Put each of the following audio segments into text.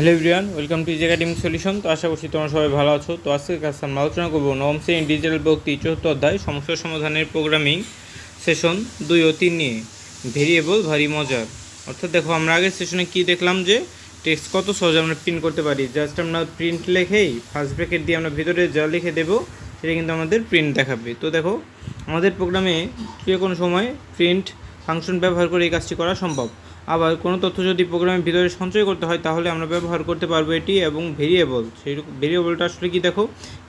Hello everyone, welcome to is academic solution. তো আশা করছি তোমরা সবাই ভালো আছো। তো আজকে কাছে আমরা আলোচনা করব নবম শ্রেণি ডিজিটাল ভক্তি চতুর্থ অধ্যায়, সমস্যা সমাধানের প্রোগ্রামিং সেশন দুই ও তিন নিয়ে। ভেরিয়েবল ভারী, মজার। অর্থাৎ দেখো, আমরা আগের সেশনে কি দেখলাম যে টেক্সট কত সহজে আমরা প্রিন্ট করতে পারি। জাস্ট আমরা প্রিন্ট লেখেই ফার্স্ট ব্র্যাকেট দিয়ে আমরা ভিতরে যা লিখে দেবো, সেটা কিন্তু আমাদের প্রিন্ট দেখাবে। তো দেখো, আমাদের প্রোগ্রামে যে কোনো সময় প্রিন্ট ফাংশন ব্যবহার করে এই কাজটি করা সম্ভব? আবার কোনো তথ্য যদি প্রোগ্রামের ভিতরে সঞ্চয় করতে হয়, তাহলে আমরা ব্যবহার করতে পারব এটি এবং ভেরিয়েবল সেই ভেরিয়েবলটা আসলে কি দেখো?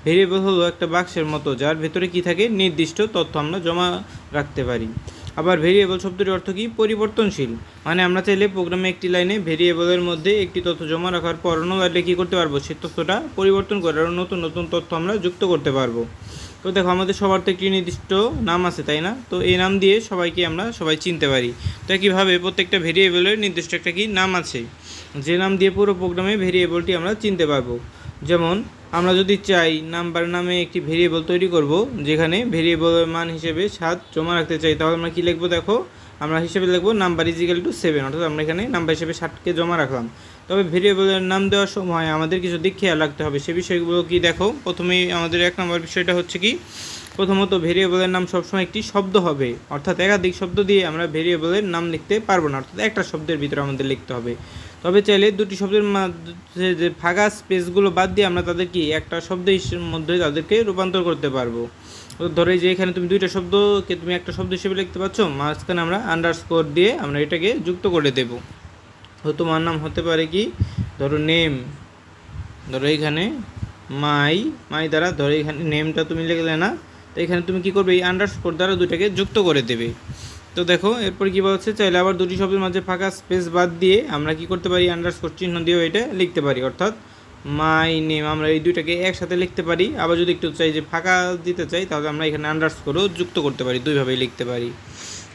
ভেরিয়েবল হলো একটা বাক্সের মতো, যার ভেতরে কি থাকে? নির্দিষ্ট তথ্য আমরা জমা রাখতে পারি। আবার ভেরিয়েবল শব্দটির অর্থ কি? পরিবর্তনশীল। মানে আমরা চাইলে প্রোগ্রামে একটি লাইনে ভেরিয়েবলের মধ্যে একটি তথ্য জমা রাখার পর অন্য লাইনে কী করতে পারব? সেই তথ্যটা পরিবর্তন করে আরও নতুন নতুন তথ্য আমরা যুক্ত করতে পারব। তো দেখো, আমাদের সবার তো একটি নির্দিষ্ট নাম আছে, তাই না? তো এই নাম দিয়ে সবাইকে আমরা সবাই চিনতে পারি। তো একইভাবে প্রত্যেকটা ভেরিয়েবলের নির্দিষ্ট একটা কি নাম আছে। যে নাম দিয়ে পুরো প্রোগ্রামে ভেরিয়েবলটি আমরা চিনতে পারব। যেমন, আমরা যদি চাই নাম্বার নামে একটি ভেরিয়েবল তৈরি করব, যেখানে ভেরিয়েবলের মান হিসেবে সাত জমা রাখতে চাই, তাহলে আমরা কি লিখব দেখো? আমরা হিসেবে লিখব নাম্বার ইজিক্যাল টু সেভেন অর্থাৎ আমরা এখানে নাম্বার হিসেবে ষাটকে জমা রাখলাম। তবে ভেরিয়েবলের নাম দেওয়ার সময় আমাদের কিছু দিক খেয়াল রাখতে হবে। সে বিষয়গুলো কি দেখো? প্রথমেই আমাদের এক নম্বর বিষয়টা হচ্ছে কি? প্রথমত ভেরিয়েবলের নাম সবসময় একটি শব্দ হবে। অর্থাৎ একাধিক শব্দ দিয়ে আমরা ভেরিয়েবলের নাম লিখতে পারব না। অর্থাৎ একটা শব্দের ভিতরে আমাদের লিখতে হবে। তবে চাইলে দুটি শব্দের মাঝে যে ফাঁকা স্পেসগুলো বাদ দিয়ে আমরা তাদের কি একটা শব্দের মধ্যে তাদেরকে রূপান্তর করতে পারব। ধরো যে এখানে তুমি দুইটা শব্দকে তুমি একটা শব্দ হিসেবে লিখতে পারছ, মাঝখানে আমরা আন্ডারস্কোর দিয়ে আমরা এটাকে যুক্ত করে দেব। তোমার নাম হতে পারে কি? ধরো নেম ধরো এইখানে মাই মাই দ্বারা ধরো এখানে নেমটা তুমি লিখলে না, তো এখানে তুমি কি করবে? এই আন্ডারস্কোর দ্বারা দুটাকে যুক্ত করে দেবে। তো দেখো, এরপর কি বলছে চাইলে আবার দুটি শব্দের মাঝে ফাঁকা স্পেস বাদ দিয়ে আমরা কি করতে পারি? আন্ডারস্কোর চিহ্ন দিয়েও এটা লিখতে পারি, অর্থাৎ মাই নেম আমরা এই দুইটাকে একসাথে লিখতে পারি। আবার যদি একটু চাই যে ফাঁকা দিতে চাই, তাহলে আমরা এখানে আন্ডারস্কোরও যুক্ত করতে পারি, দুইভাবেই লিখতে পারি।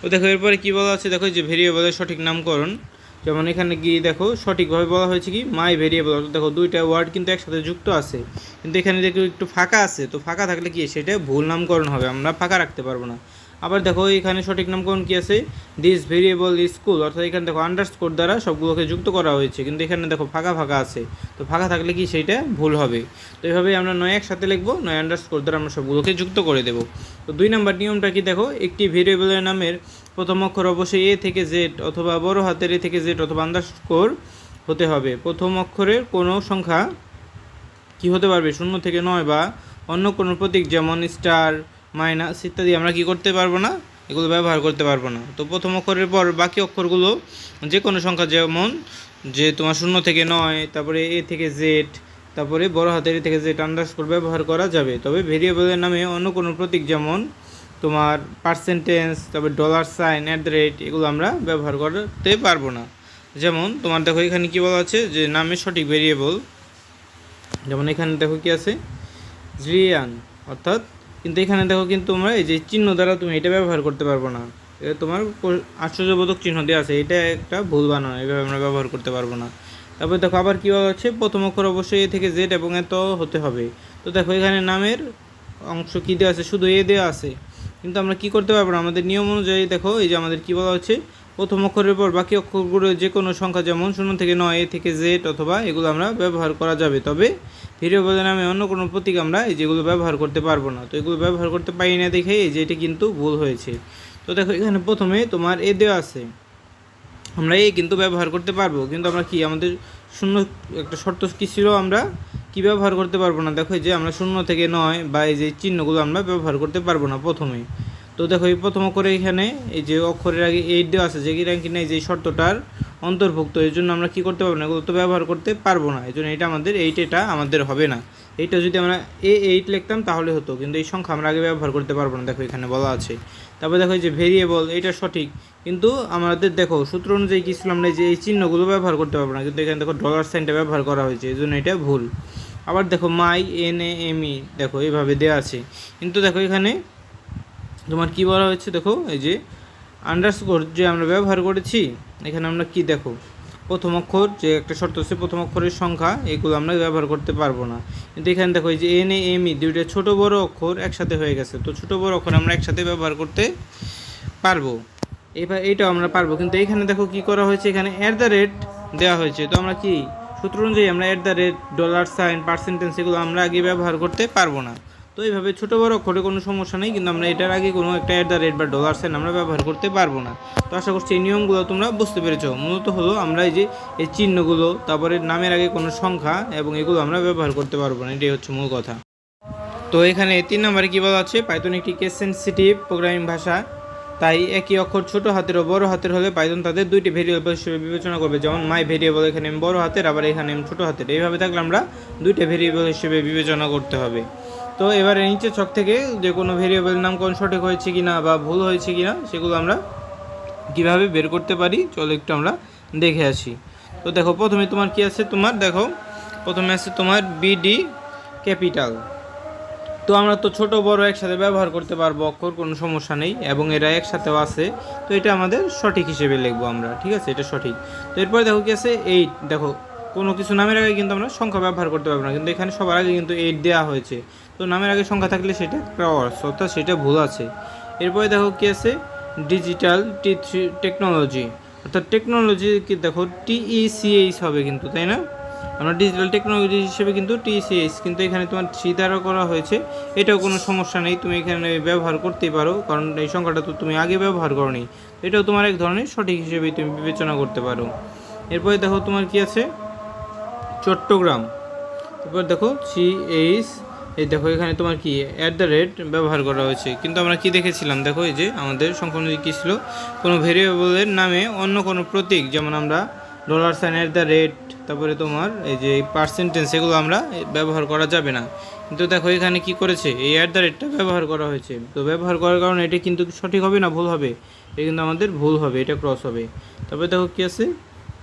তো দেখো, এরপরে কী বলা আছে দেখো যে ভেরিয়েবলের সঠিক নামকরণ। যেমন এখানে গিয়ে দেখো সঠিকভাবে বলা হয়েছে কি মাই ভেরিয়েবল অর্থাৎ দেখো দুইটা ওয়ার্ড কিন্তু একসাথে যুক্ত আছে। কিন্তু এখানে দেখো একটু ফাঁকা আছে, তো ফাঁকা থাকলে কি, সেটা ভুল নামকরণ হবে, আমরা ফাঁকা রাখতে পারব না। আবার দেখো এখানে সঠিক নামকরণ কি আছে? দিস ভেরিয়েবল স্কুল অর্থাৎ এখানে দেখো আন্ডারস্কোর দ্বারা সবগুলোকে যুক্ত করা হয়েছে। কিন্তু এখানে দেখো ফাঁকা ফাঁকা আছে। তো ফাঁকা থাকলে কি সেইটা ভুল হবে? তো এইভাবে আমরা নয় একসাথে লিখব, নয় আন্ডারস্কোর দ্বারা আমরা সবগুলোকে যুক্ত করে দেবো। তো দুই নাম্বার নিয়মটা কি দেখো? একটি ভেরিয়েবলের নামের প্রথম অক্ষর অবশ্যই এ থেকে জেড অথবা বড় হাতের এ থেকে জেড অথবা আন্ডারস্কোর হতে হবে। প্রথম অক্ষরের কোনো সংখ্যা কি হতে পারবে? শূন্য থেকে নয় বা অন্য কোনো প্রতীক যেমন স্টার মাইনাস ইত্যাদি আমরা কি করতে পারব না? এগুলো ব্যবহার করতে পারব না। তো প্রথম অক্ষরের পর বাকি অক্ষরগুলো যে কোনো সংখ্যা, যেমন যে তোমার শূন্য থেকে নয়, তারপরে এ থেকে জেড, তারপরে বড় হাতের থেকে জেড আন্ডারস্কোর ব্যবহার করা যাবে। তবে ভেরিয়েবলের নামে অন্য কোনো প্রতীক যেমন তোমার পার্সেন্টেজ তারপরে dollar sign at the rate এগুলো আমরা ব্যবহার করতে পারব না। যেমন তোমার দেখো এখানে কী বলা আছে? যে নামের সঠিক ভেরিয়েবল, যেমন এখানে দেখো কি আছে? জিরিয়ান, অর্থাৎ কিন্তু এখানে দেখো কিন্তু তোমরা এই যে চিহ্ন দ্বারা তুমি এটা ব্যবহার করতে পারব না। তোমার আশ্চর্যবোধক চিহ্ন দেওয়া আছে। এটা একটা ভুল বানানো এভাবে আমরা ব্যবহার করতে পারব না। তারপরে দেখো আবার কী বলা হচ্ছে? প্রথম অক্ষর অবশ্যই এ থেকে জেড এবং এত হতে হবে। তো দেখো এখানে নামের অংশ কী দেওয়া আছে? শুধু এ দেওয়া আছে। কিন্তু আমরা কি করতে পারব না? আমাদের নিয়ম অনুযায়ী দেখো, এই যে আমাদের কী বলা হচ্ছে? প্রথম অক্ষরের পর বাকি অক্ষরগুলো যে কোনো সংখ্যা যেমন শূন্য থেকে নয়, এ থেকে জেড অথবা এগুলো আমরা ব্যবহার করা যাবে। তবে ভেরিয়েবলের নামে অন্য কোনো প্রতীক আমরা এই যেগুলো ব্যবহার করতে পারব না। তো এগুলো ব্যবহার করতে পারি না দেখে এই যে এটি কিন্তু ভুল হয়েছে। তো দেখো এখানে প্রথমে তোমার এ দেওয়া আছে। আমরা এ কিন্তু ব্যবহার করতে পারব। কিন্তু আমরা কি আমাদের শূন্য একটা শর্ত কী ছিল আমরা কি ব্যবহার করতে পারব না? দেখো যে আমরা শূন্য থেকে নয় বা এই যে চিহ্নগুলো আমরা ব্যবহার করতে পারব না প্রথমে। তো দেখো, এই প্রথম অক্ষরে এখানে এই যে অক্ষরের আগে এইট দেওয়া আছে, যে কিনা এই যে শর্তটার অন্তর্ভুক্ত, এই জন্য আমরা কি করতে পারব না, এগুলো তো ব্যবহার করতে পারব না, এই জন্য এটা আমাদের এইট এটা আমাদের হবে না। এইটা যদি আমরা এ এইট লিখতাম, তাহলে হতো, কিন্তু এই সংখ্যা আমরা আগে ব্যবহার করতে পারব না, দেখো এখানে বলা আছে। তারপরে দেখো, এই যে ভেরিয়েবল এটা সঠিক, কিন্তু আমাদের দেখো, সূত্র অনুযায়ী কি ছিল আমরা যে এই চিহ্নগুলো ব্যবহার করতে পারব না, কিন্তু এখানে দেখো ডলার সাইনটা ব্যবহার করা হয়েছে, এই জন্য এটা ভুল। আবার দেখো মাই এন এ এম ই দেখো, এইভাবে দেওয়া আছে। কিন্তু দেখো, এখানে তোমার কি বলা হয়েছে দেখো, এই যে আন্ডারস্কোর যে আমরা ব্যবহার করেছি, এখানে আমরা কি দেখো? প্রথম অক্ষর, যে একটা শর্ত আছে প্রথম অক্ষরের সংখ্যা, এগুলো আমরা ব্যবহার করতে পারব না। কিন্তু এখানে দেখো, এই যে এন এ এম ই দুইটা ছোটো বড় অক্ষর একসাথে হয়ে গেছে, তো ছোটো বড় অক্ষর আমরা একসাথে ব্যবহার করতে পারব। এবার এইটাও আমরা পারব, কিন্তু এখানে দেখো কি করা হয়েছে, এখানে অ্যাট দ্য রেট দেওয়া হয়েছে, তো আমরা কি? সূত্র অনুযায়ী আমরা at the rate dollar sign percentage এগুলো আমরা আগে ব্যবহার করতে পারব না। তো এইভাবে ছোটো বড় অক্ষরে কোনো সমস্যা নেই, কিন্তু আমরা এটার আগে কোনো একটা অ্যাট দ্য রেট বা ডলার সাইন আমরা ব্যবহার করতে পারব না। তো আশা করছি এই নিয়মগুলো তোমরা বুঝতে পেরেছ। মূলত হলো আমরা এই যে এই চিহ্নগুলো, তারপরে নামের আগে কোনো সংখ্যা এবং এগুলো আমরা ব্যবহার করতে পারব না, এটাই হচ্ছে মূল কথা। তো এখানে তিন নম্বরে কী বলা আছে? পাইথন একটি কেস সেন্সিটিভ প্রোগ্রামিং ভাষা। তাই একই অক্ষর ছোট হাতের ও বড় হাতের হলে পাইথন তাদের দুইটি ভেরিয়েবল হিসেবে বিবেচনা করবে। যেমন মাই ভেরিয়েবল এখানে বড় হাতের, আবার এখানে ছোট হাতের। এইভাবে থাকলে আমরা দুইটা ভেরিয়েবল হিসেবে বিবেচনা করতে হবে। তো এবারে নিচে ছক থেকে যে কোনো ভেরিয়েবলের নাম কোন সঠিক হয়েছে কিনা বা ভুল হয়েছে কিনা, সেগুলো আমরা কীভাবে বের করতে পারি, চলো একটু আমরা দেখে আসি। তো দেখো, প্রথমে তোমার কি আছে? তোমার দেখো, প্রথমে আছে তোমার বিডি ক্যাপিটাল তো আমরা তো ছোট, বড় একসাথে ব্যবহার করতে পারব, অক্ষর কোনো সমস্যা নেই, এবং এরা একসাথেও আছে। তো এটা আমাদের সঠিক হিসেবে লিখব আমরা, ঠিক আছে? এটা সঠিক। তো এরপরে দেখো কি আছে? এইট দেখো কোনো কিছু নামের আগে কিন্তু আমরা সংখ্যা ব্যবহার করতে পারব না। কিন্তু এখানে সবার আগে কিন্তু এইট দেওয়া হয়েছে। তো নামের আগে সংখ্যা থাকলে সেটা ক্রস অর্থাৎ সেটা ভুল আছে। এরপরে দেখো কি আছে? ডিজিটাল টি টেকনোলজি অর্থাৎ টেকনোলজি কি দেখো টিইসিএইচ হবে কিন্তু, তাই না? আমরা ডিজিটাল টেকনোলজি হিসেবে কিন্তু টিসিএস কিন্তু এখানে তোমার থ্রি দ্বারা করা হয়েছে। এটাও কোনো সমস্যা নেই, তুমি এখানে ব্যবহার করতেই পারো, কারণ এই সংখ্যাটা তো তুমি আগে ব্যবহার করনি। এটাও তোমার এক ধরনের সঠিক হিসেবে তুমি বিবেচনা করতে পারো। এরপরে দেখো তোমার কি আছে? চট্টগ্রাম। এরপর দেখো সি এইচ এই দেখো এখানে তোমার কি অ্যাট দ্য রেট ব্যবহার করা হয়েছে। কিন্তু আমরা কি দেখেছিলাম? দেখো এই যে আমাদের সংখ্যানুযায়ী কী ছিল? কোনো ভেরিয়েবলের নামে অন্য কোনো প্রতীক, যেমন আমরা dollar sign at the rate তারপরে তোমার এই যে পার্সেন্টেজ এগুলো আমরা ব্যবহার করা যাবে না। কিন্তু দেখো এখানে কি করেছে? এই অ্যাট দ্য রেটটা ব্যবহার করা হয়েছে। তো ব্যবহার করার কারণে এটা কিন্তু সঠিক হবে না, ভুল হবে? এটা কিন্তু আমাদের ভুল হবে, এটা ক্রস হবে। তারপরে দেখো কি আছে?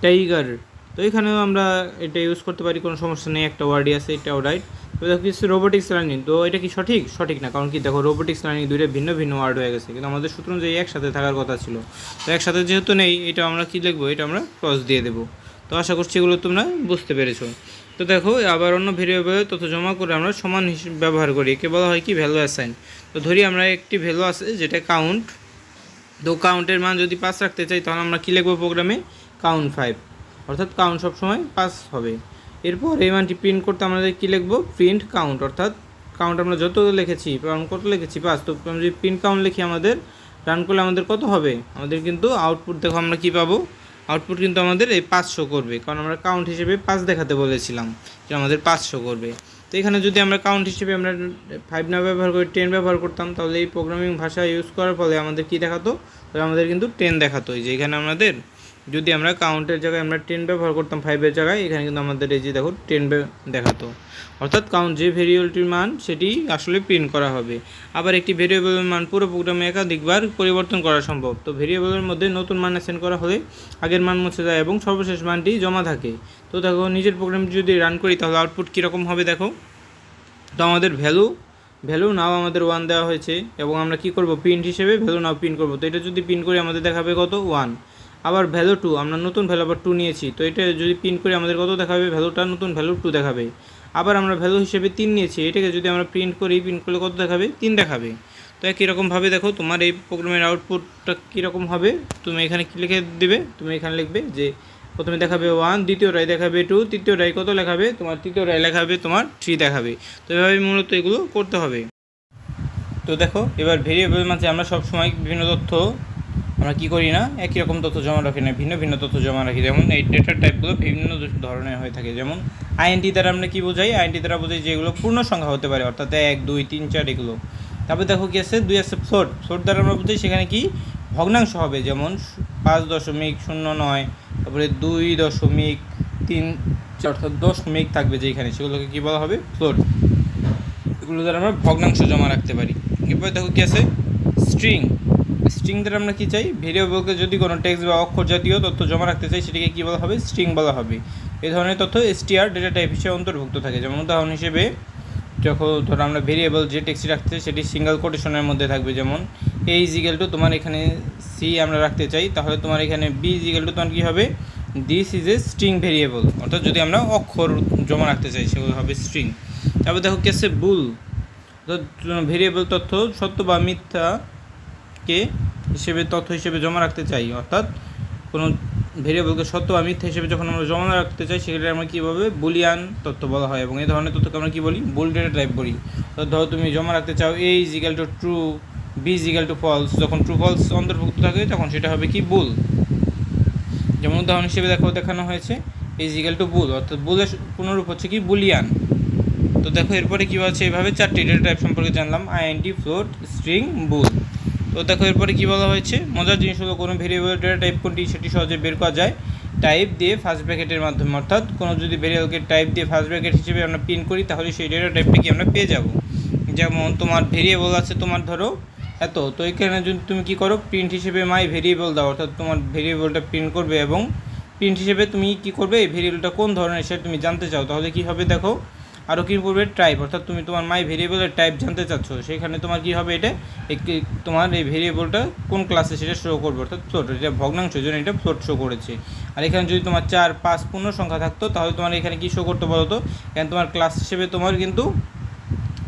টাইগার তো এখানেও আমরা এটা ইউজ করতে পারি, কোনো সমস্যা নেই, একটা ওয়ার্ডই আছে এটাও রাইট তো দেখো কিছু রোবোটিক্স লার্নিং তো এটা কি সঠিক? সঠিক না, কারণ কি দেখো রোবোটিক্স লার্নিং দুইটা ভিন্ন ভিন্ন ওয়ার্ড হয়ে গেছে, কিন্তু আমাদের সূত্র অনুযায়ী একসাথে থাকার কথা ছিল। তো একসাথে যেহেতু নেই, এটা আমরা কি লিখব? এটা আমরা ক্রস দিয়ে দেবো। তো আশা করছি এগুলো তোমরা বুঝতে পেরেছ। তো দেখো, আবার অন্য ভেরিয়েবলে তথ্য জমা করে আমরা সমান ব্যবহার করি, একে বলা হয় কি? ভ্যালু অ্যাসাইন তো ধরি আমরা একটি ভ্যালু আছে, যেটা কাউন্ট তো কাউন্টের মান যদি পাঁচ রাখতে চাই, তাহলে আমরা কী লিখব প্রোগ্রামে কাউন্ট ফাইভ অর্থাৎ কাউন্ট সবসময় পাস হবে। এরপর এই মানটি প্রিন্ট করতে আমাদের কী লিখব? প্রিন্ট কাউন্ট অর্থাৎ কাউন্ট আমরা যত লিখেছি কাউন্ট কত লিখেছি পাস তো আমরা যদি প্রিন্ট কাউন্ট লিখি আমাদের রান করলে আমাদের কত হবে? আমাদের কিন্তু আউটপুট দেখো আমরা কী পাবো? আউটপুট কিন্তু আমাদের এই পাঁচশো করবে, কারণ আমরা কাউন্ট হিসেবে পাঁচ দেখাতে বলেছিলাম যে আমাদের পাঁচশো করবে। তো এখানে যদি আমরা কাউন্ট হিসেবে আমরা ফাইভ না ব্যবহার করে টেন ব্যবহার করতাম, তাহলে এই প্রোগ্রামিং ভাষা ইউজ করার ফলে আমাদের কী দেখাতো? তাহলে আমাদের কিন্তু টেন দেখাতো যে এখানে আমাদের যদি আমরা কাউন্টের জায়গায় আমরা টেন ব্যবহার করতাম ফাইভের জায়গায়, এখানে কিন্তু আমাদের এই যে দেখো টেন দেখাতো। অর্থাৎ কাউন্ট যে ভেরিয়েবলটির মান, সেটি আসলে প্রিন্ট করা হবে। আবার একটি ভেরিয়েবলের মান পুরো প্রোগ্রামে একাধিকবার পরিবর্তন করা সম্ভব। তো ভেরিয়েবলের মধ্যে নতুন মান অ্যাসেন্ড করা হলে আগের মান মুছে যায় এবং সর্বশেষ মানটি জমা থাকে। তো দেখো, নিজের প্রোগ্রাম যদি রান করি, তাহলে আউটপুট কীরকম হবে দেখো? তো আমাদের ভ্যালু ভ্যালু নাও আমাদের ওয়ান দেওয়া হয়েছে এবং আমরা কি করব? প্রিন্ট হিসেবে ভ্যালু নাও প্রিন্ট করব। তো এটা যদি প্রিন্ট করি, আমাদের দেখাবে কত? ওয়ান আবার ভ্যালু টু আমরা নতুন ভ্যালু আবার টু নিয়েছি। তো এটা যদি প্রিন্ট করি আমাদের কত দেখাবে? ভ্যালুটা নতুন ভ্যালু টু দেখাবে। আবার আমরা ভ্যালু হিসেবে তিন নিয়েছি। এটাকে যদি আমরা প্রিন্ট করি প্রিন্ট করলে কত দেখাবে? তিন দেখাবে। তো একই রকমভাবে দেখো, তোমার এই প্রোগ্রামের আউটপুটটা কীরকম হবে? তুমি এখানে কী লিখে দেবে? তুমি এখানে লিখবে যে, প্রথমে দেখাবে ওয়ান দ্বিতীয় রায় দেখাবে টু তৃতীয় রায় কত লেখাবে? তোমার তৃতীয় রায় লেখাবে, তোমার থ্রি দেখাবে। তো এভাবে মূলত এগুলো করতে হবে। তো দেখো, এবার ভেরিয়েবল মাঝে আমরা সবসময় বিভিন্ন তথ্য আমরা কি করি না? একই রকম তথ্য জমা রাখি না, ভিন্ন ভিন্ন তথ্য জমা রাখি। যেমন এই ডেটার টাইপগুলো বিভিন্ন ধরনের হয়ে থাকে। যেমন আইএনটি দ্বারা আমরা কি বোঝাই? আইএনটি দ্বারা বোঝাই যেগুলো পূর্ণ সংখ্যা হতে পারে, অর্থাৎ এক, দুই, তিন, চার এগুলো। তারপরে দেখো কি আছে? দুই আছে ফ্লোট ফ্লোট দ্বারা আমরা বুঝাই সেখানে কি? ভগ্নাংশ হবে। যেমন পাঁচ দশমিক শূন্য নয়, তারপরে দুই দশমিক তিন, অর্থাৎ দশমিক থাকবে যেখানে, সেগুলোকে কী বলা হবে? ফ্লোট এগুলো দ্বারা আমরা ভগ্নাংশ জমা রাখতে পারি। এরপরে দেখো কি আছে? স্ট্রিং স্ট্রিং দ্বারা আমরা কি চাই? ভেরিয়েবলকে যদি কোনো টেক্সট বা অক্ষর জাতীয় তথ্য জমা রাখতে চাই, সেটাকে কী বলা হবে? স্ট্রিং বলা হবে। এই ধরনের তথ্য এসটিআর ডেটা টাইপ হিসেবে অন্তর্ভুক্ত থাকে। যেমন উদাহরণ হিসেবে, যখন ধরো আমরা ভেরিয়েবল যে টেক্সট রাখতে চাই, সেটি সিঙ্গেল কোটেশনের মধ্যে থাকবে। যেমন এ ইজিক্যাল টু তোমার এখানে সি আমরা রাখতে চাই, তাহলে তোমার এখানে বি ইজিক্যাল টু তোমার কী হবে? This is a string variable অর্থাৎ যদি আমরা অক্ষর জমা রাখতে চাই, সেগুলো হবে স্ট্রিং তারপর দেখো কি আছে বুল ভেরিয়েবল তথ্য সত্য বা মিথ্যাকে হিসেবে, তথ্য হিসেবে জমা রাখতে চাই, অর্থাৎ কোনো ভেরিয়েবলকে সত্য বা মিথ্যা হিসেবে যখন আমরা জমা রাখতে চাই, সেক্ষেত্রে আমরা কীভাবে বুলিয়ান তথ্য বলা হয় এবং এই ধরনের তথ্যকে আমরা কী বলি? বুল ডেটা টাইপ বলি। অর্থাৎ ধরো তুমি জমা রাখতে চাও a is equal to true b is equal to false যখন ট্রু ফলস অন্তর্ভুক্ত থাকে, তখন সেটা হবে কি? বুল। যেমন উদাহরণ হিসেবে দেখো, দেখানো হয়েছে ইজ ইকাল টু বুল। অর্থাৎ বুলের পুনরূপ হচ্ছে কি? বুলিয়ান। তো দেখো, এরপরে কী আছে? এভাবে চারটি ডেটা টাইপ সম্পর্কে জানলাম। I N T float string bool. তো দেখো, এরপরে কী বলা হয়েছে? মজার জিনিস হলো কোনো ভেরিয়েবল ডেটা টাইপ কোনটি, সেটি সহজে বের করা যায়। টাইপ দিয়ে ফার্স্ট ব্র্যাকেটের মাধ্যমে, অর্থাৎ কোনো যদি ভেরিয়েবলকে টাইপ দিয়ে ফার্স্ট ব্র্যাকেট হিসেবে আমরা প্রিন্ট করি, তাহলে সেই ডেটা টাইপটা কি আমরা পেয়ে যাব? যেমন, তোমার ভেরিয়েবল আছে তোমার ধরো, এত। তো এখানে যদি তুমি কী করো প্রিন্ট হিসেবে মাই ভেরিয়েবল দাও, অর্থাৎ তোমার ভেরিয়েবলটা প্রিন্ট করবে এবং প্রিন্ট হিসেবে তুমি কি করবে, এই ভেরিয়েবলটা কোন ধরনের, সেটা তুমি জানতে চাও। তাহলে কি হবে দেখো আরও কী করবে টাইপ অর্থাৎ তুমি তোমার মাই ভেরিয়েবলের টাইপ জানতে চাচ্ছ, সেখানে তোমার কী হবে এটা? তোমার এই ভেরিয়েবলটা কোন ক্লাসে সেটা শো করবে? অর্থাৎ ফ্লোট এটা ভগ্নাংশ জন্য এটা ফ্লোট শো করেছে। আর এখানে যদি তোমার চার, পাঁচ, পূর্ণ সংখ্যা থাকতো, তাহলে তোমার এখানে কী শো করতে বলো তো এখানে তোমার ক্লাস হিসেবে তোমার কিন্তু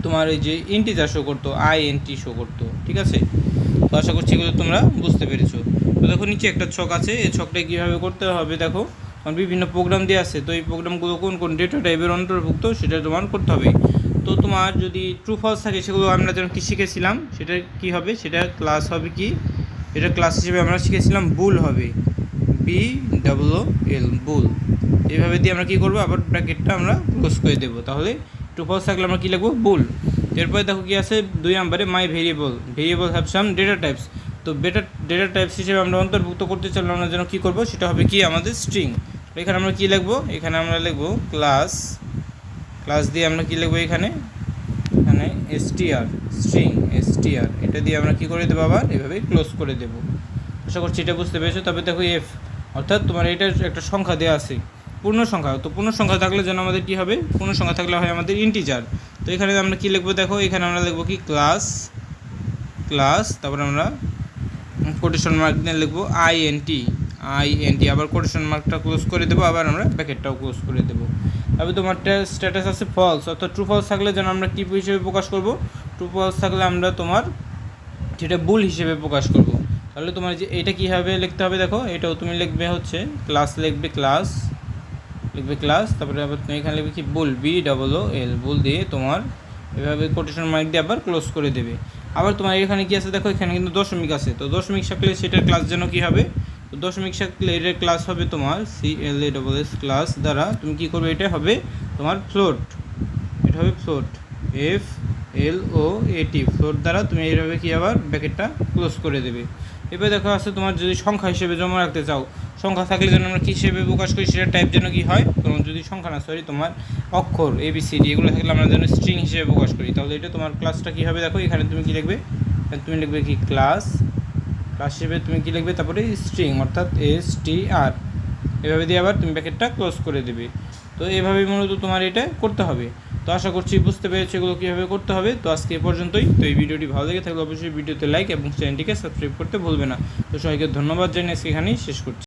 তোমার এই যে ইন্টিজার শো করতো আই এন টি শো করতো, ঠিক আছে? তো আশা করছি এগুলো তোমরা বুঝতে পেরেছ। তো দেখো নিচে একটা ছক আছে, এই ছকটা কীভাবে করতে হবে দেখো। কারণ বিভিন্ন প্রোগ্রাম দিয়ে আছে, তো এই প্রোগ্রামগুলো কোন কোন ডেটা টাইপের অন্তর্ভুক্ত সেটা তোমার করতে হবে। তো তোমার যদি ট্রু ফলস থাকে সেগুলো আমরা যেন কী শিখেছিলাম, সেটা কি হবে? সেটা ক্লাস হবে কি? এটা ক্লাস হিসেবে আমরা শিখেছিলাম বুল হবে। বি ডাব্লু এল বুল এইভাবে দিয়ে আমরা কী করব? আবার ব্র্যাকেটটা আমরা ক্লোজ করে দেবো। তাহলে ট্রু ফলস থাকলে আমরা কী লিখব? বুল এরপরে দেখো কি আছে? দুই নাম্বারে my variable variable have some data types তো বেটা ডেটা টাইপস হিসেবে আমরা অন্তর্ভুক্ত করতে চাইলে আমরা যেন কী করব? সেটা হবে কি? আমাদের স্ট্রিং এখানে আমরা কী লিখব? এখানে আমরা লিখব ক্লাস ক্লাস দিয়ে আমরা কী লিখব এখানে? এখানে এসটিআর স্ট্রিং এসটিআর এটা দিয়ে আমরা কী করে দেবো আবার? এভাবেই ক্লোজ করে দেবো। আশা করছি এটা বুঝতে পেরেছ? তবে দেখো এফ অর্থাৎ তোমার এটা একটা সংখ্যা দেওয়া আছে। পূর্ণ সংখ্যা। তো পূর্ণ সংখ্যা থাকলে যেন আমাদের কী হবে? পূর্ণ সংখ্যা থাকলে হয় আমাদের ইন্টিজার তো এখানে আমরা কী লিখব দেখো? এখানে আমরা লিখব কি? ক্লাস ক্লাস তারপরে আমরা কোটেশন মার্ক দিয়ে লিখব I N T I, N, T, আবার কোটেশন মার্কটা ক্লোজ করে দেবো, আবার আমরা প্যাকেটটাও ক্লোজ করে দেবো। তবে তোমার স্ট্যাটাস আছে ফলস অর্থাৎ ট্রু ফলস থাকলে যেন আমরা কী হিসেবে প্রকাশ করব? ট্রু ফলস থাকলে আমরা তোমার সেটা বুল হিসেবে প্রকাশ করব। তাহলে তোমার যে এটা কীভাবে লিখতে হবে দেখো, এটাও তুমি লিখবে হচ্ছে ক্লাস লিখবে ক্লাস লিখবে ক্লাস তারপরে আবার তুমি এখানে লিখবে কি bool B double O L bool দিয়ে তোমার এভাবে কোটেশন মার্ক দিয়ে আবার ক্লোজ করে দেবে। আবার তোমার এখানে কি আছে দেখো, এখানে কিন্তু দশমিক আছে, তো দশমিক থাকলে সেটার ক্লাস যেন কি হবে? তো দশমিক থাকলে এটার ক্লাস হবে তোমার C L A double S class দ্বারা তুমি কি করবে? এটা হবে তোমার ফ্লোট এটা হবে ফ্লোট এফ এল ও এটি ফ্লোট দ্বারা তুমি এইভাবে কি আবার ব্যাকেটটা ক্লোজ করে দেবে। এবার দেখো আছে তোমার যদি সংখ্যা হিসেবে জমা রাখতে চাও, সংখ্যা থাকলে যেন আমরা কী হিসেবে প্রকাশ করি সেটা টাইপ যেন কি হয়? তোমার যদি সংখ্যা না সরি তোমার অক্ষর এ বি সি ডি এগুলো থাকলে আমরা যেন স্ট্রিং হিসেবে প্রকাশ করি। তাহলে এটা তোমার ক্লাসটা কী হবে? দেখো এখানে তুমি কী লিখবে? তুমি লিখবে কি? ক্লাস হিসেবে তুমি কী লিখবে? তারপরে স্ট্রিং অর্থাৎ এস টি আর এভাবে দিয়ে আবার তুমি প্যাকেটটা ক্লোজ করে দেবে। তো এভাবেই মূলত তোমার এটা করতে হবে। তো আশা করছি বুঝতে পেরেছ এগুলো কীভাবে করতে হবে। তো আজকে এ পর্যন্তই। তো এই ভিডিওটি ভালো লেগে থাকলে অবশ্যই ভিডিওতে লাইক এবং চ্যানেলটিকে সাবস্ক্রাইব করতে ভুলবে না। তো সবাইকে ধন্যবাদ জানিয়ে আজকে এখানেই শেষ করছি।